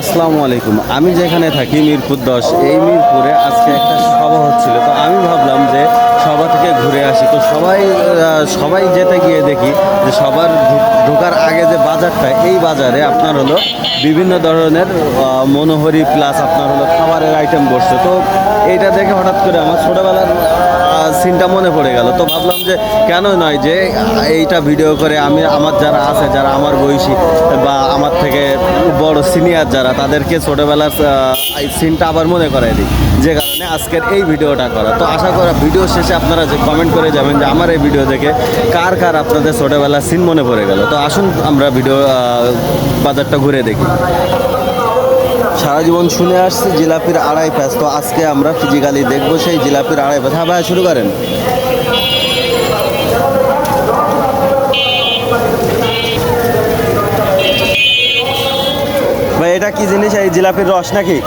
আসসালামু আলাইকুম। আমি যেখানে থাকি, মিরপুর দশ। এই মিরপুরে আজকে একটা সভা হচ্ছিল। তো আমি ভাবলাম যে সভা থেকে ঘুরে আসি। তো সবাই সবাই যেতে গিয়ে দেখি যে সবার ঢোকার আগে যে বাজারটা, এই বাজারে আপনার হলো বিভিন্ন ধরনের মনোহরি প্লাস আপনার হলো খাবারের আইটেম বসছে। তো এইটা দেখে হঠাৎ করে আমার ছোটোবেলার সিনটা মনে পড়ে গেল। তো ভাবলাম যে কেন নয় যে এইটা ভিডিও করে আমি, আমার যারা আছে, যারা আমার বয়সী বা আমার থেকে বড় সিনিয়র যারা, তাদেরকে ছোটোবেলার সিনটা আবার মনে করাই দিই। যে কারণে আজকের এই ভিডিওটা করা। তো আশা করা ভিডিও শেষে আপনারা যে কমেন্ট করে যাবেন যে আমার এই ভিডিও দেখে কার কার আপনাদের ছোটোবেলার সিন মনে পড়ে গেল। তো আসুন আমরা ভিডিও বাজারটা ঘুরে দেখি। সারা জীবন শুনে আসছি জিলাপির আড়াই প্যাঁচ। তো আজকে আমরা ফিজিক্যালি দেখব সেই জিলাপির আড়াই প্যাঁচ। হ্যাঁ ভাই শুরু করেন। ভাই এটা কি জিনিস? এই জিলাপির রস নাকি?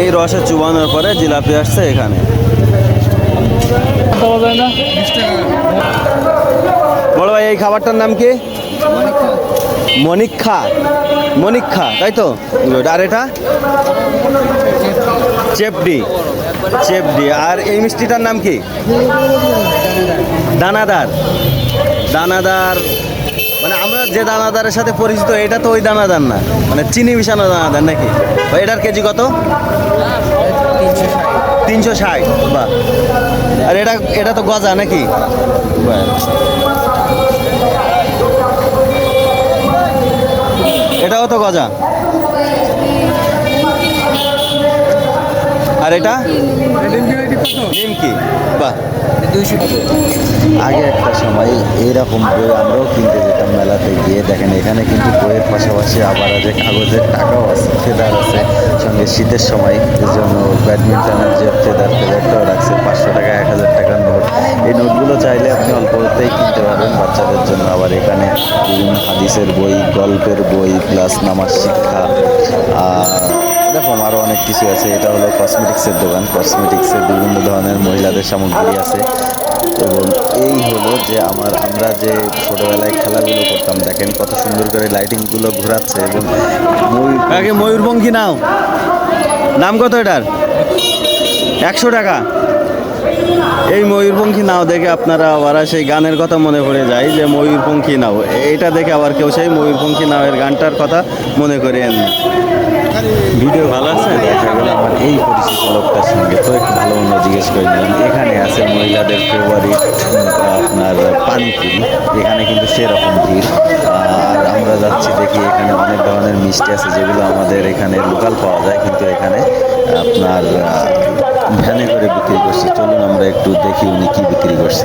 এই রসে চুবানোর পরে জিলাপি আসছে এখানে। বড় ভাই এই খাবারটার নাম কি? মনিক্ষা মনিক্ষা তাই তো. আর এটা? চেপডি। চেপডি। আর এই মিষ্টিটার নাম কি? দানাদার। দানাদার। মানে আমরা যে দানাদারের সাথে পরিচিত, এটা তো ওই দানাদার না। মানে চিনি মিশানো দানাদার নাকি? এটার কেজি কত? তিনশো ষাট। বা আর এটা এটা তো গজা নাকি? গজা আর এটা? নিমকি। বাহ। আগে একটা সময় এইরকম বই আমরাও কিনতে যেতাম মেলাতে গিয়ে। দেখেন, এখানে কিন্তু বইয়ের পাশাপাশি আবার আছে কাগজের টাকাও আছে ফেদার আছে। সঙ্গে শীতের সময় জন্য ব্যাডমিন্টনের যে ফেদার ফেদারটাও বাচ্চাদের জন্য আবার এখানে বিভিন্ন হাদিসের বই, গল্পের বই প্লাস নামাজ শিক্ষা এরকম আরও অনেক কিছু আছে। এটা হলো কসমেটিক্সের দোকান। কসমেটিক্সের বিভিন্ন ধরনের মহিলাদের সামগ্রী আছে। এবং এই হলো যে আমার, আমরা যে ছোটোবেলায় খেলাগুলো করতাম, দেখেন কত সুন্দর করে লাইটিংগুলো ঘোরাচ্ছে এবং ময়ূর আগে নাও। নাম কত এটার? একশো টাকা। এই ময়ূরপঙ্খী নাও দেখে আপনারা আবার সেই গানের কথা মনে পড়ে যায় যে ময়ূরপঙ্খী নাও। এইটা দেখে আবার কেউ সেই ময়ূরপঙ্খী নাও এর গানটার কথা মনে করেন। ভিডিও ভালো আছে? দেখা গেল আমার এই পরিচিত লোকটার সঙ্গে। তো একটু জিজ্ঞেস করে নিলাম এখানে আছে মহিলাদের ফেভারিট আপনার পানিপুরি, এখানে কিন্তু সেরকম ভিড়। আর আমরা যাচ্ছি দেখি এখানে অনেক ধরনের মিষ্টি আছে যেগুলো আমাদের এখানে লোকাল পাওয়া যায়, কিন্তু এখানে আপনার ভ্যানে করে বিক্রি করছে। চলুন আমরা একটু দেখি উনি কি বিক্রি করছে।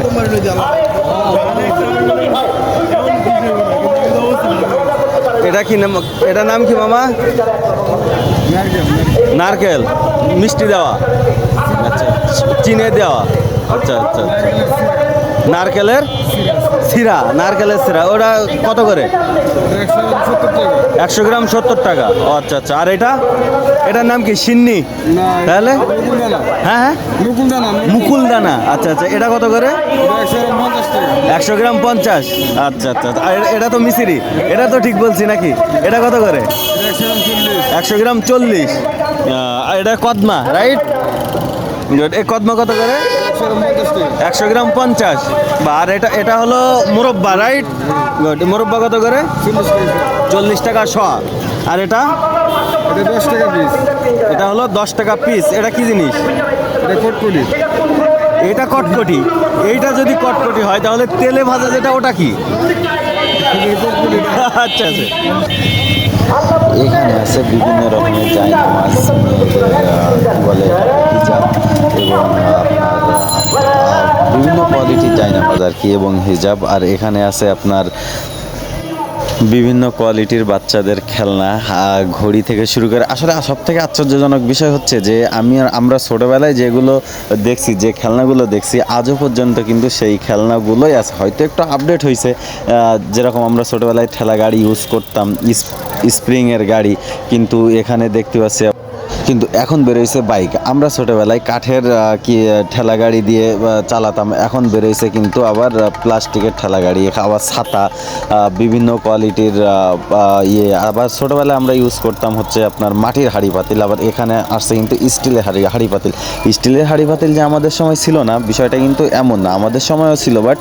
এটা কি নাম এটা নাম কি মামা? নারকেল। মিষ্টি দেওয়া। চিনে দেওয়া। আচ্ছা আচ্ছা আচ্ছা। নারকেলের সিরা নারকেলের সিরা ওটা কত করে? একশো গ্রাম সত্তর টাকা। ও আচ্ছা আচ্ছা। আর এটা? এটার নাম কি সিন্নি? তাহলে? হ্যাঁ হ্যাঁ? মুকুল দানা আচ্ছা আচ্ছা। এটা কত করে? একশো গ্রাম পঞ্চাশ আচ্ছা আচ্ছা আচ্ছা। আর এটা তো মিসিরি এটা তো ঠিক বলছি নাকি? এটা কত করে? একশো গ্রাম চল্লিশ। আর এটা কদমা রাইট? কদমা কত করে? একশো গ্রাম পঞ্চাশ। বা আর এটা এটা হলো মুরব্বা রাইট গুড মুরব্বা কত করে? চল্লিশ টাকা শ। আর এটা? দশ টাকা পিস এটা হলো দশ টাকা পিস এটা কি জিনিস? রেকর্ড করি এটা কটকটি। এইটা যদি কটকটি হয় তাহলে তেলে ভাজা যেটা ওটা কি? আচ্ছা আচ্ছা। এখানে আছে বিভিন্ন রকমের চাইনা মাছ বলে কোয়ালিটির চাইনা আর কি এবং হিজাব। আর এখানে আছে আপনার বিভিন্ন কোয়ালিটির বাচ্চাদের খেলনা ঘড়ি থেকে শুরু করে। আসলে সব থেকে আশ্চর্যজনক বিষয় হচ্ছে যে আমি আমরা ছোটোবেলায় যেগুলো দেখছি, যে খেলনাগুলো দেখছি, আজও পর্যন্ত কিন্তু সেই খেলনাগুলোই আছে হয়তো একটু আপডেট হয়েছে যেরকম আমরা ছোটোবেলায় ঠেলা গাড়ি ইউজ করতাম স্প্রিংয়ের গাড়ি, কিন্তু এখানে দেখতে পাচ্ছি কিন্তু এখন বেরোইছে বাইক। আমরা ছোটোবেলায় কাঠের কি ঠেলা গাড়ি দিয়ে চালাতাম। এখন বেরোইছে কিন্তু আবার প্লাস্টিকের ঠেলা গাড়ি, আবার ছাতা বিভিন্ন কোয়ালিটির ইয়ে। আবার ছোটোবেলায় আমরা ইউজ করতাম হচ্ছে আপনার মাটির হাঁড়ি পাতিল। আবার এখানে আসছে কিন্তু স্টিলের হাঁড়ি হাঁড়ি পাতিল। স্টিলের হাঁড়ি পাতিল যে আমাদের সময় ছিল না, বিষয়টা কিন্তু এমন না। আমাদের সময়ও ছিল, বাট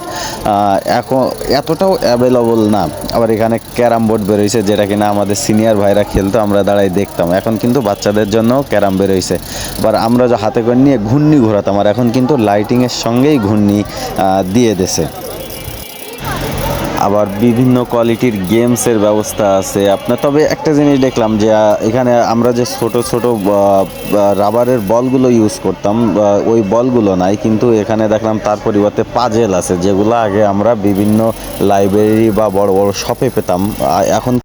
এখন এতটাও অ্যাভেলেবল না। আবার এখানে ক্যারাম বোর্ড বেরোইছে, যেটা কিনা আমাদের সিনিয়র ভাইরা খেলতো, আমরা দাঁড়াই দেখতাম। এখন কিন্তু বাচ্চাদের জন্য ক্যারাম বেরোইছে। আবার আমরা যে হাতে করে নিয়ে ঘূর্ণি ঘোরাতাম, আর এখন কিন্তু লাইটিংয়ের সঙ্গেই ঘূর্ণি দিয়ে দেছে আবার বিভিন্ন কোয়ালিটির গেমসের ব্যবস্থা আছে। আপনার, তবে একটা জিনিস দেখলাম যে এখানে আমরা যে ছোট ছোট রাবারের বলগুলো ইউজ করতাম ওই বলগুলো নাই, কিন্তু এখানে দেখলাম তার পরিবর্তে পাজেল আছে, যেগুলো আগে আমরা বিভিন্ন লাইব্রেরি বা বড় বড় শপে পেতাম। এখন